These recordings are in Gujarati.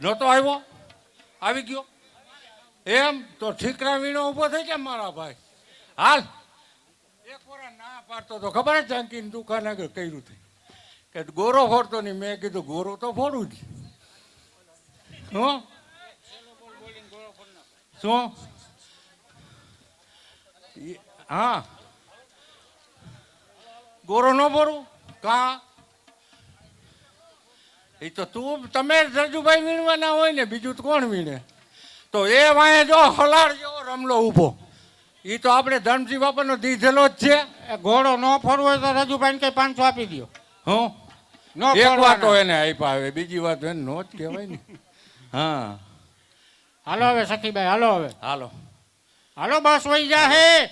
નહોતો આવ્યો? આવી ગયો? એમ તો ઠીકરા વીણો ઊભો થઈ જાય મારા ભાઈ. હાલ. એક વાર ના પાડતો તો ખબર જાનકીની દુકાને આગળ કર્યું થઈ કે ગોરો ફોડતો નહીં. મેં કીધું ગોરો તો ફોડું જ. હું શું? હા. ગોરો ન ભરું કા? એ તો તું તમે સરજુભાઈ રજુભાઈ વીણવાના હોય ને બીજું તો કોણ વીણે? તો એ વાંહે જો હલાડ જેવો રમલો ઊભો. એ તો આપણે ધનસિંહ બાપાનો દીધેલો જ છે. એ ઘોડો ન ફરવો હોય તો રજુભાઈ કઈ પાંચસો આપી દો હું? એક વાત એને આપ્યા આવે બીજી વાત એને નો જ કહેવાય ને. હા. હાલો હવે સખીભાઈ હાલો હવે. હાલો. હાલો બસ વહી જા હે.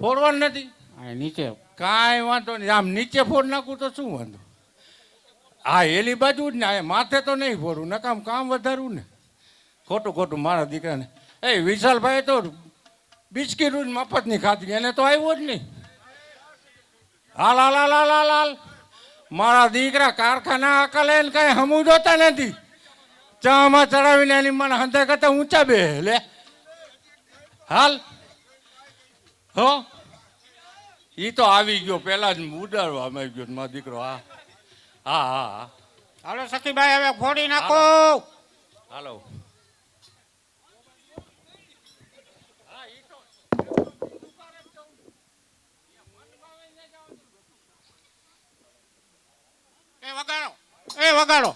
ફોડવાનું નથી. નીચે કાંઈ વાંધો નહીં. આમ નીચે ફોડ નાખું તો શું વાંધો? હા એલી બાજુ જ ને એ માથે તો નહીં ફોડવું નકામ કામ વધારવું ને. ખોટું ખોટું મારા દીકરાને. એ વિશાલભાઈ તો બિસ્કીટ જ મફતની ખાધી, એને તો આવ્યો જ નહીં. હાલ હાલ હાલ હાલ હાલ હાલ. મારા દીકરા કારખાના અકલે ને કાંઈ હમું જોતા નથી. ચામાં ચડાવીને એની મને હંધે કરતા ઊંચા બે લે. હાલ. હો? ઈ તો આવી ગયો પેલા જ ઉડાડવામાં આવી ગયો મારો દીકરો હા. હા હા હા. હાલો સખીભાઈ હવે ફોડી નાખો. હાલો. એ વગાડો એ વગાડો.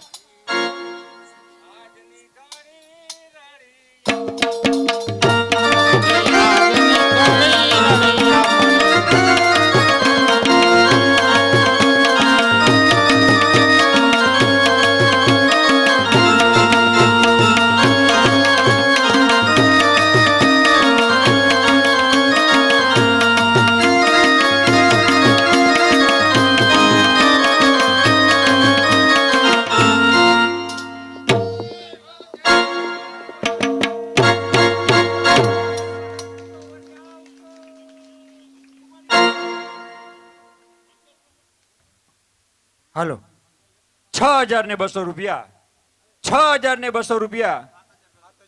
હજાર ને બસો રૂપિયા, છ હજાર ને બસો રૂપિયા,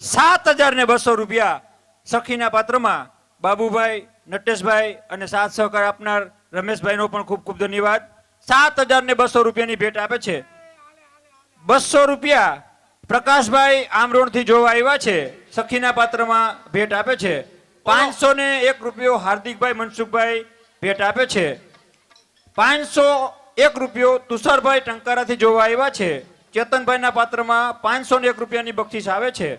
સાત હજાર ને બસો રૂપિયા સખીના પાત્રમાં બાબુભાઈ, નટેશભાઈ અને સાથ સહકાર આપનાર રમેશભાઈનો પણ ખૂબ ખૂબ ધન્યવાદ. સાત હજાર ને બસો રૂપિયાની ભેટ આપે છે. બસો રૂપિયા પ્રકાશભાઈ આમરોણથી જોવા આવ્યા છે. સખીના પાત્રમાં ભેટ આપે છે. પાંચસો ને એક રૂપિયો હાર્દિકભાઈ મનસુખભાઈ ભેટ આપે છે. પાંચસો એક રૂપિયો તુષારભાઈ ટંકારાથી જોવા આવ્યા છે. ચેતનભાઈના પાત્રમાં પાંચસો ને એક રૂપિયાની બક્ષિસ આવે છે.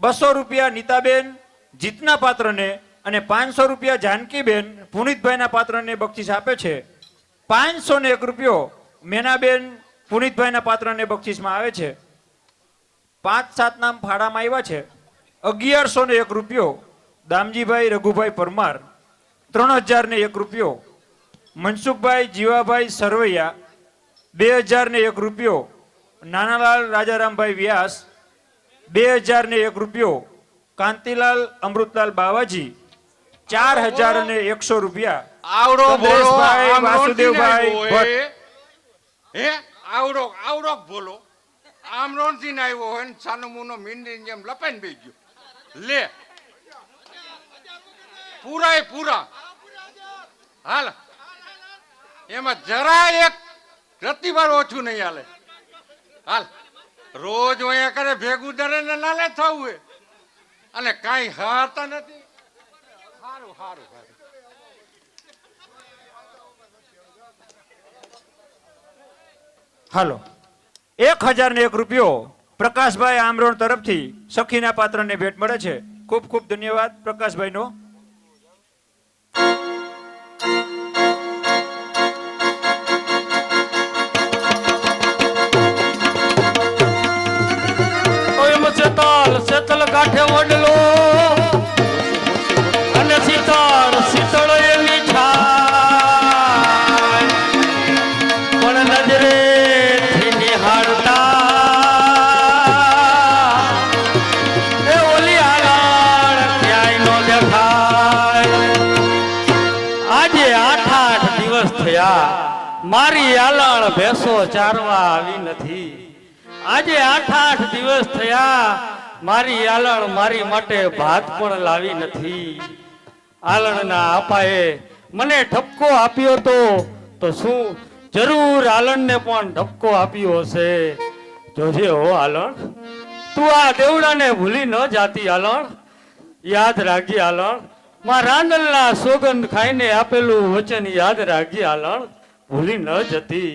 બસો રૂપિયા નીતાબેન જીતના પાત્રને અને પાંચસો રૂપિયા જાનકીબેન પુનિતભાઈના પાત્રને બક્ષિસ આપે છે. પાંચસો ને એક રૂપિયો મેનાબેન પુનિતભાઈના પાત્રને બક્ષિસમાં આવે છે. પાંચ સાત નામ ફાળામાં આવ્યા છે. અગિયારસો ને એક રૂપિયો દામજીભાઈ રઘુભાઈ પરમાર. ત્રણ હજાર ને એક રૂપિયો મનસુખભાઈ જીવાભાઈ સરવૈયા બે હજાર ને એક રૂપિયો નાનાલાલ રાજારામભાઈ વ્યાસ બે હજાર ને એક રૂપિયો કાંતિલાલ અમૃતલાલ બાવાજી ચાર હજાર ને એકસો રૂપિયા. આવડો ચંદ્રેશભાઈ, વાસુદેવભાઈ. હે? આવડો આવડો બોલો. આમ રોનથી ને આવ્યો હોય ને સાનો મુનો મીંડી જેમ લપાઈને બે ગયો. લે. પૂરા એ પૂરા. હાલ. એમાં જરા એક પ્રતિભાર ઓછું નહીં હાલે. હાલ, રોજ અહીંયા કરે ભેગું દરે ને નાલે થવું હોય. અને કાંઈ હારતા નથી. સારું સારું હાલો. એક હજાર ને એક રૂપિયો પ્રકાશભાઈ આમરોણ તરફથી સખીના પાત્રને ભેટ મળે છે. ખૂબ ખૂબ ધન્યવાદ પ્રકાશભાઈનો. ચારવા આવી નથી. આજે આઠ આઠ દિવસ થયા, મારી આલણ મારી માટે ભાત પણ લાવી નથી. આલણના આપાએ મને ઠપકો આપ્યો તો તો શું? જરૂર આલણને પણ ઠપકો આપ્યો હશે. જોજે હો આલણ, તું આ દેવડાને ભૂલી ન જાતી આલણ. યાદ રાખી આલણ, માં રાંદલના સોગંદ ખાઈને આપેલું વચન યાદ રાખી આલણ. ભૂલી ન જતી.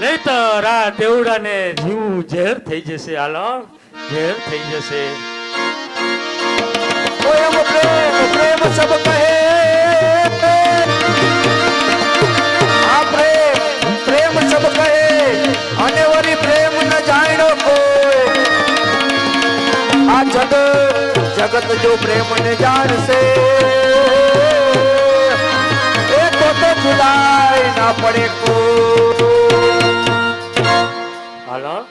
નહીતર આ દેવડાને જીવું ઝેર થઈ જશે આલણ ઝેર થઈ જશે. અને વરી પ્રેમ ન જાણો આ જગત જગત જો પ્રેમ ને જાણશે, એ તો તો ના પડે કોઈ. હાલણ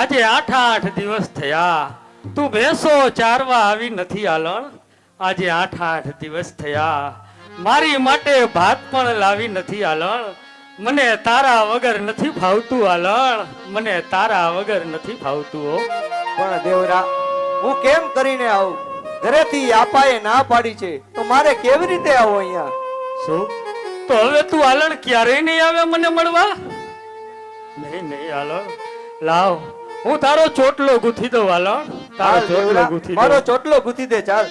આજે આઠ આઠ દિવસ થયા. તું ભેંસો ચારવા આવી નથી આલણ આજે આઠ આઠ દિવસ થયા. મારી માટે ભાત પણ લાવી નથી આલણ મને તારા વગર નથી ફાવતું આલણ મને તારા વગર નથી ફાવતું હો. પણ દેવરા હું કેમ કરીને આવું? ઘરેથી આપાએ ના પાડી છે. તો મારે કેવી રીતે આવો અહીંયા? શું? તો હવે તું આલણ ક્યારેય નહીં આવે મને મળવા? નહીં નહીં હાલણ લાવ. હું તારો ચોટલો ગુથી દઉં વાલો તારો ચોટલો ગુથી મારો ચોટલો ગુથી દે ચાલ.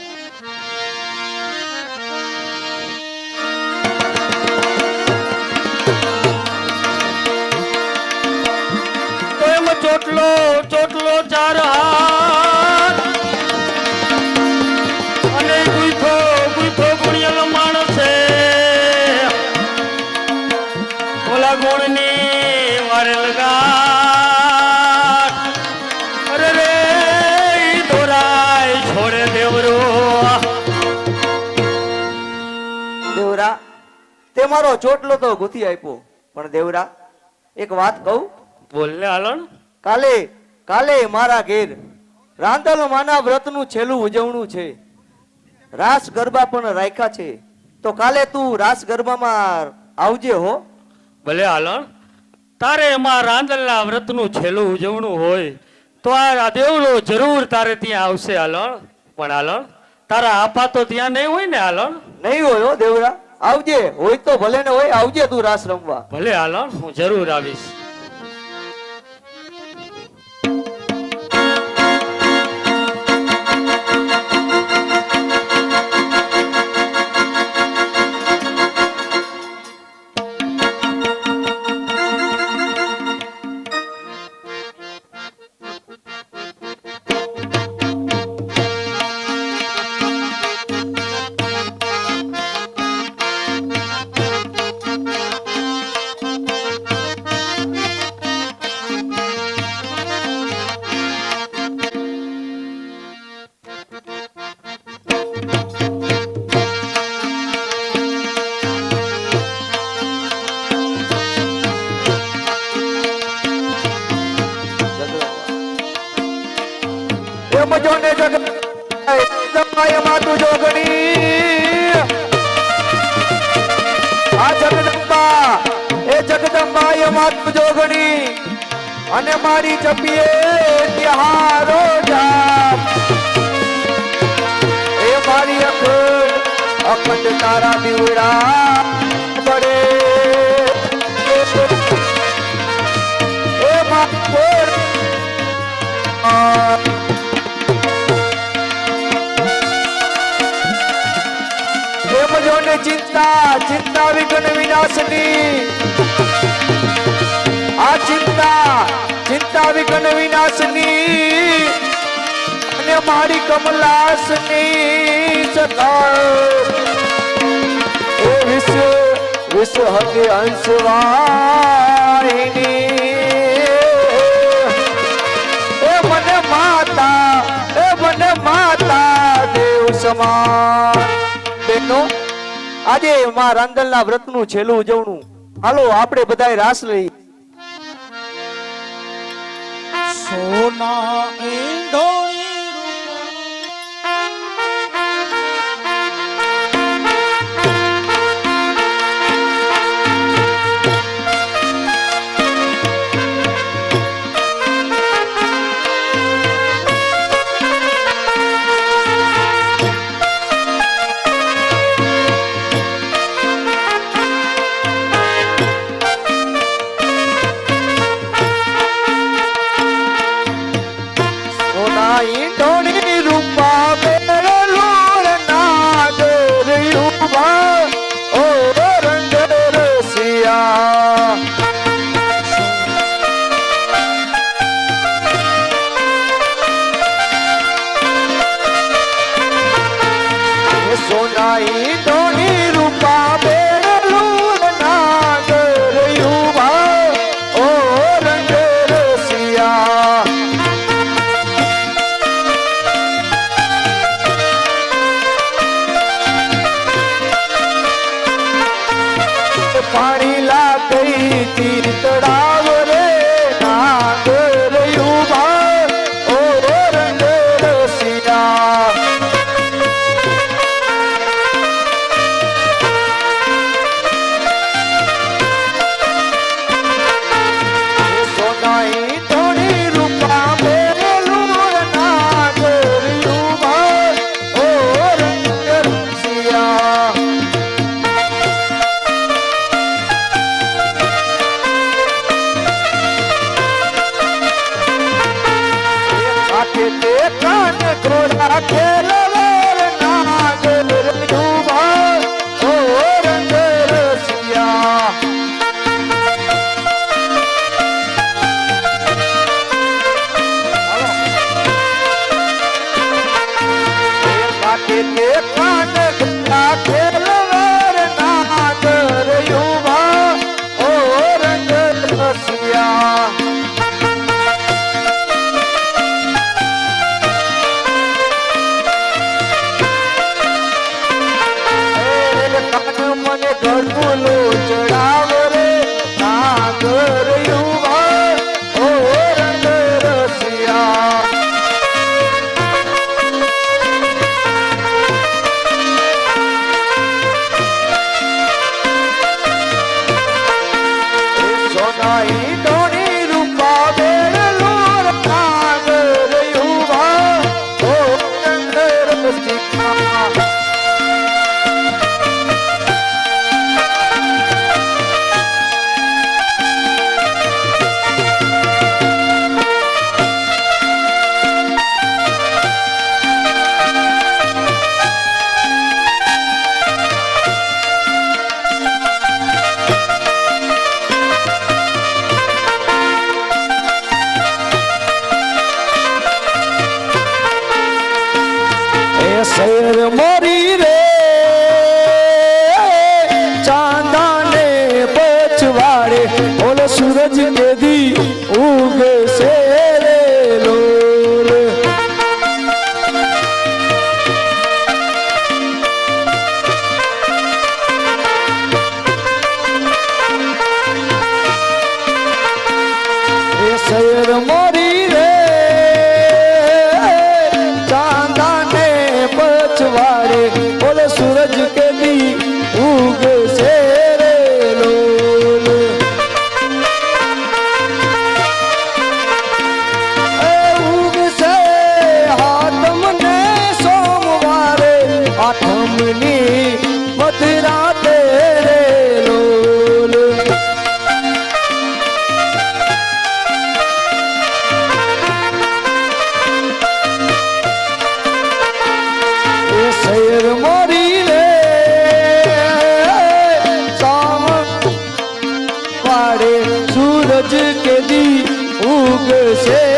તો એમ ચોટલો ચોટલો ચાર તે મારો ચોટલો તો ગુથી આપ્યો. પણ દેવરા એક વાત કહું? બોલને હાલણ. કાલે કાલે મારા ઘેર રાંધલ માના વ્રતનું છેલ્લું ઉજવણું છે. રાસ ગરબા પણ રાખ્યા છે. તો કાલે તું રાસ ગરબામાં આવજે હો. ભલે હાલણ. તારે એમાં રાંધલના વ્રતનું છેલ્લું ઉજવણું હોય તો આ દેવલો જરૂર તારે ત્યાં આવશે હાલણ. પણ હાલણ તારા આપા તો ત્યાં નહીં હોય ને હાલણ? નહીં હોય હો દેવરા. આવજે, હોય તો ભલે ને હોય, આવજે તું રાસ રમવા. ભલે હાલો, હું જરૂર આવીશ. અખંડ તારા દીવડા પડે. ચિંતા ચિંતા વિઘ્ન વિનાશની. આ ચિંતા ચિંતા વિઘ્ન વિનાશની. અને મારી કમલાસની સતા એ વિશ્વ વિશ્વ હતી અંશવાહિની એ મને માતા, એ મને માતા દેવ સમાન. બેનો, આજે મા રાંદલના વ્રતનું છેલ્લું ઉજવણું. હાલો, આપણે બધાય રાસ લઈ સોના ઈંધોળી કાન ઘોડા ખેલવાર সে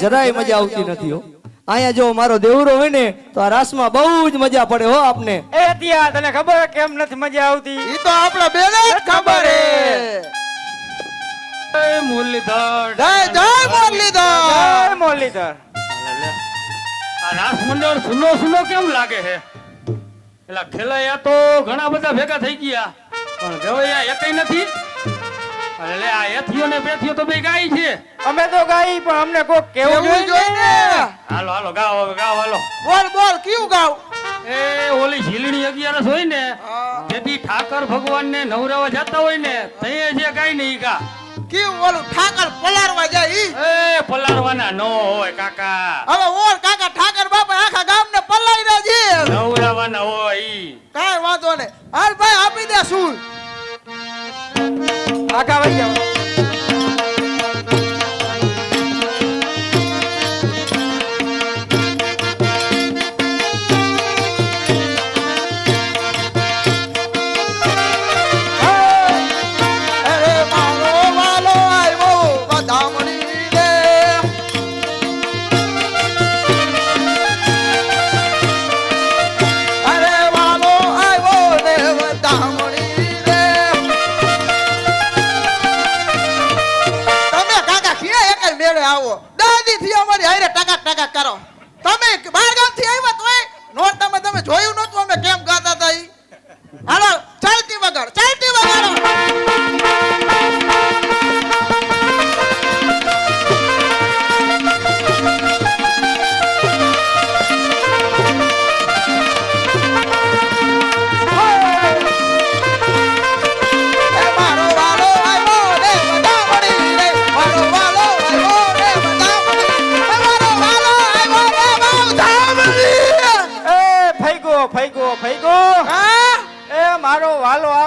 જરાય મજા આવતી નથી હો. અહીંયા જો મારો દેવરો હોય ને તો આ રાસમાં બહુ જ મજા પડે હો આપને. એ ત્યાં તને ખબર કેમ નથી મજા આવતી? ઈ તો આપણા બેને જ ખબર હે જય મુરલીધર. જય જય મુરલીધર. જય મુરલીધર. આ રાસ મંડળ સુનો સુનો કેમ લાગે છે પેલા ખેલૈયા તો ઘણા બધા ભેગા થઈ ગયા પણ ગવૈયા એકઈ નથી? એટલે આ એથિયો ને પેથિયો તો બે ગાય છે. અમે તો ગાઈ પણ અમને કોક કેવું જોઈએ ને? હાલો હાલો ગાવ હવે ગાવ હાલો. બોલ બોલ કયું ગાવ? એ ઓલી ઝીલણી અગિયારસ હોય ને જેથી ઠાકર ભગવાન ને નવરાવા જતા હોય ને તે જે ગાય ને ગા. કેવું ઓલું ઠાકર પલારવા જાય ઈ? એ પલાળવાના નો હોય કાકા. હવે ઓર કાકા ઠાકર બાપા આખા ગામને પલાઈ રહ્યા છે. નવરાવાના હોય ઈ. કાંઈ વાંધો નહીં. હાલ ભાઈ આપી દે શું આખા વઈ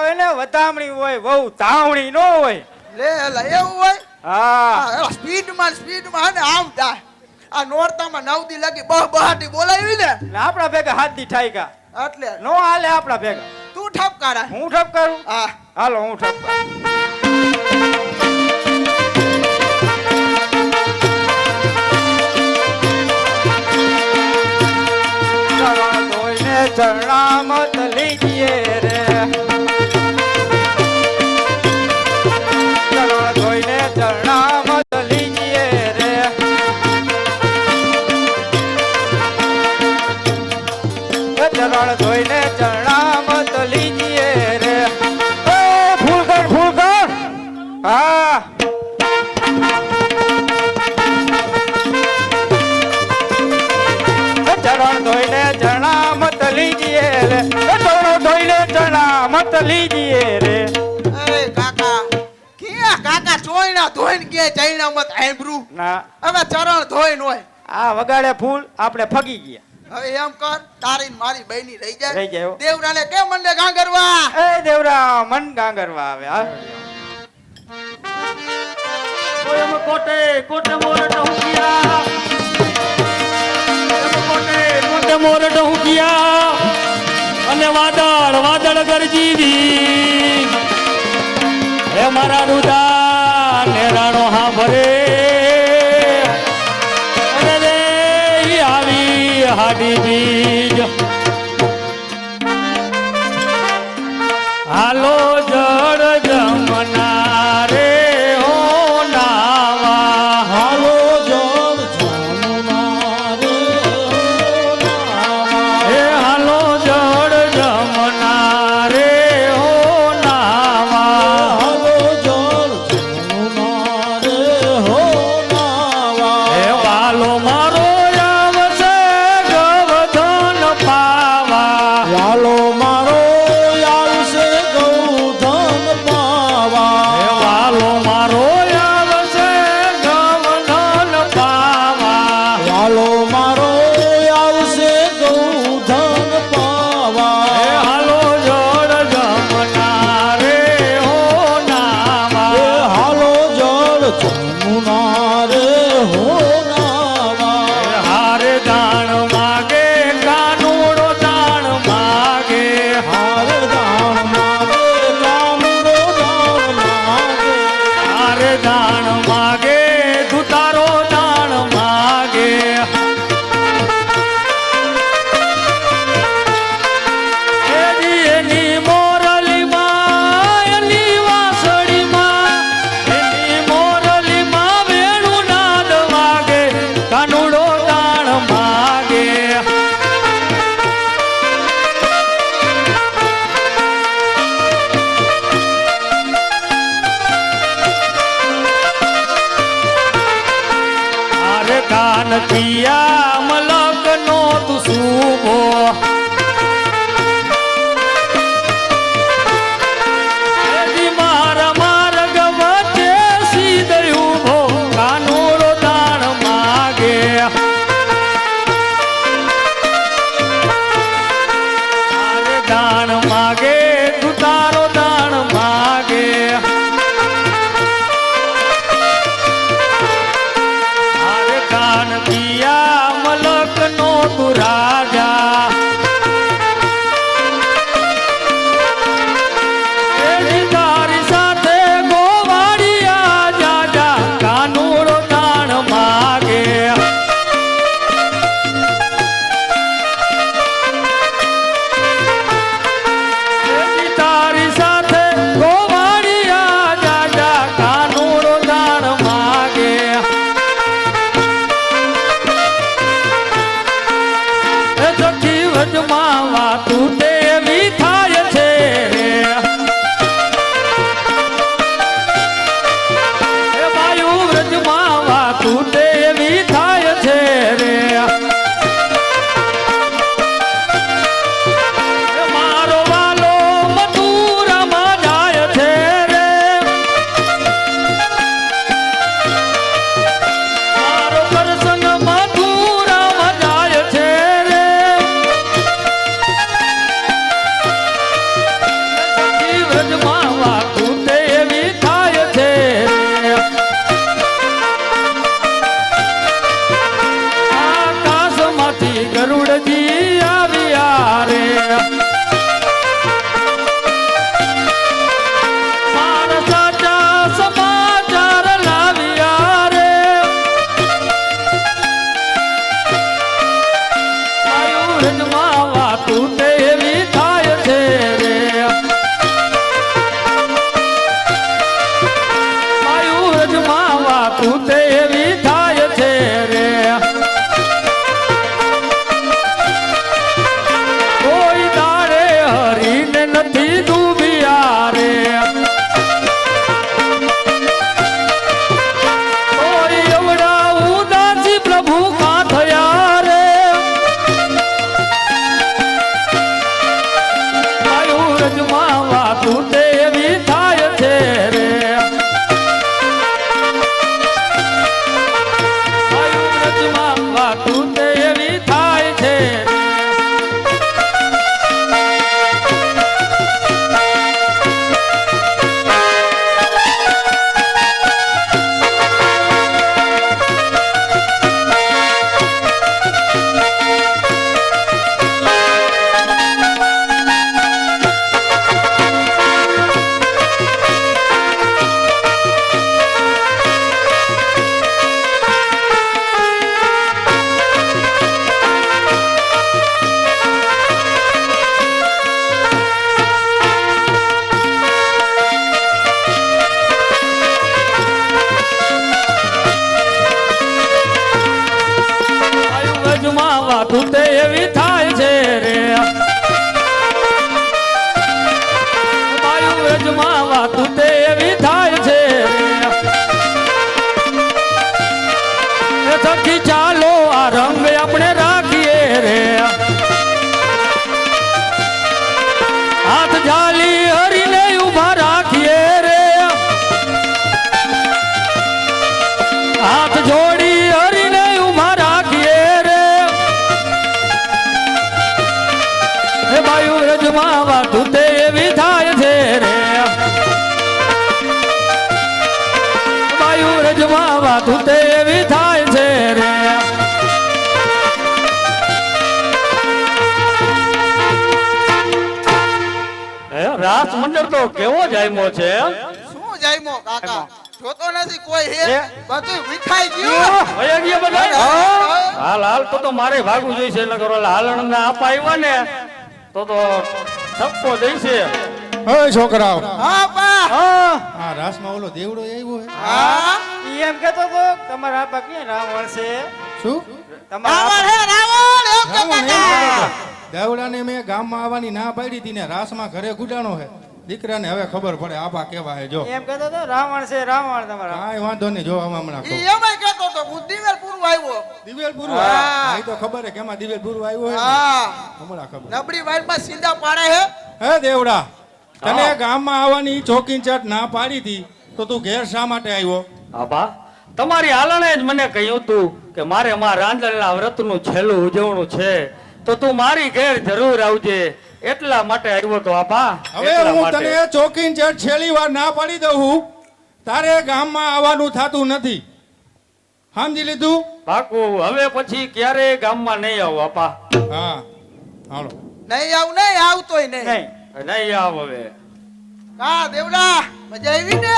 આવે ને વધામણી હોય બહુ તાવણી નો હોય. લે લે એવું હોય? હા. સ્પીડમાં સ્પીડમાં ને આમ થાય. આ નોરતામાં નવદી લાગી બહ બહાટી બોલાવી ને. આપણા ભેગા હાથ દી ઠાઈકા એટલે. નો હાલે આપણા ભેગા. તું ઠપકારા હું ઠપ કરું? હા. હાલો હું ઠપ કરું. ચરણામત લીજીએ રે. લીજીએ રે. અરે કાકા ક્યાં કાકા ચોઈના ધોઈને કે જઈના મત આંબરૂ? ના. હવે ચરણ ધોઈ હોય. આ વગાડે ફૂલ આપણે ફગી ગયા. હવે એમ કર તારી મારી બહેની રહી જાય. રહી જાય. દેવરાને કેમ મંડે ગાંગરવા? એ દેવરા મન ગાંગરવા આવે હા. એમ કોટે કોટે મોરટ હુકિયા એમ કોટે કોટે મોરટ હુકિયા અને વાદળ વાદળ ગરજીવી. હે મારા રુદા ને રાણો હા ભરે આવી હાડી બીજ. હાલો ঝালি અંદર તો કેવો જાયમો છે? શું જાયમો કાકા? જોતો નથી કોઈ હે? બધું વિખાઈ ગયું? ભયા ગયો બધા હાલ હાલ તો તો મારે ભાગવું જોઈશે એટલે કરો હાલણ ને આપ આવ્યા ને તો તો ઠપકો દઈશે હે છોકરાઓ. હા બા. હા. આ રાસમાં ઓલો દેવડો આવ્યો હે. હા. ઈ એમ કહેતો તો તમારા આપા કે રાવણ છે? શું? તમારા હે રાવણ! એમ કહેતા દેવડાને મેં ગામમાં આવવાની ના પાડી હતી ને રાસમાં ઘરે ગુડાણો હે. દીકરાને હવે ખબર પડે આભા કેવા હે જો. એમ કહેતો તો રાવણ છે રાવણ તમારા. કાંઈ વાંધો નહીં જો આમાં હમણાં ઈ. એમાંય કહેતો હતો હું દિવેલપુર આવ્યો. દિવેલપુર હા. હા તો ખબર હે કે એમાં દિવેલ પૂરું હોય હા. હમણાં ખબર. નબળી વાઈલમાં સીધા પાડે હે. હે દેવડા તને ગામમાં આવવાની ચોકીન ચાટ ના પાડી હતી તો તું ઘેર શા માટે આવ્યો? આભા તમારી આલણે જ મને કહ્યું તું કે મારે માં રાંદલના વ્રતનું છેલ્લું ઉજવણું છે તો તું મારી ઘેર જરૂર આવજે. એટલા માટે આવ્યો તો આપા હવે હું. તને ચોકીન ચાટ છેલ્લી વાર ના પાડી દઉં. તારે ગામમાં આવવાનું થતું નથી. સમજી લીધું? પાકું હવે પછી ક્યારેય ગામમાં નહીં આવું આપા હા હાલો. નહીં આવું નહીં આવતોય નહીં. નહીં નહીં આવ હવે. કા દેવડા મજા આવી ને?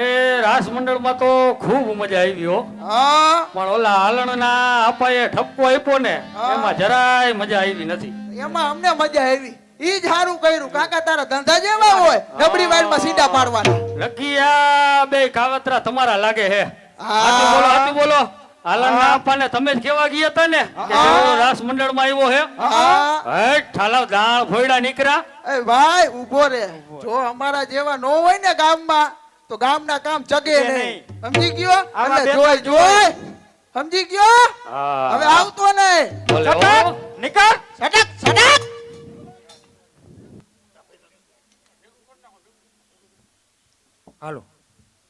એ રાસ મંડળમાં તો ખૂબ મજા આવી હો. હા. પણ ઓલા હાલણના અપાએ ઠપકો આપ્યો ને. એમાં જરાય મજા આવી નથી. એમાં અમને મજા આવી. ઈ જ હારું કર્યું. કાકા તારા ધંધા જેવા હોય નબળી વાઈલમાં સીધા પાડવાના. લખિયા બે કાવતરા તમારા લાગે હે. હા. બોલો હાચું બોલો. હાલણના અપાને તમે જ કેવા ગયા હતા ને કે હા. જેવો આવ્યો હે. હા. હેઠ ઠાલાવ ફોયડા નીકળ્યા. એ ભાઈ ઊભો રે. જો અમારા જેવા નો હોય ને ગામમાં તો ગામના કામ ચગે નહીં. સમજી ગયો? એટલે જોઈ જોઈ સમજી ગયો? હવે આવતો નહીં. બોલે, સટક નીકળ સટક સટક હાલો.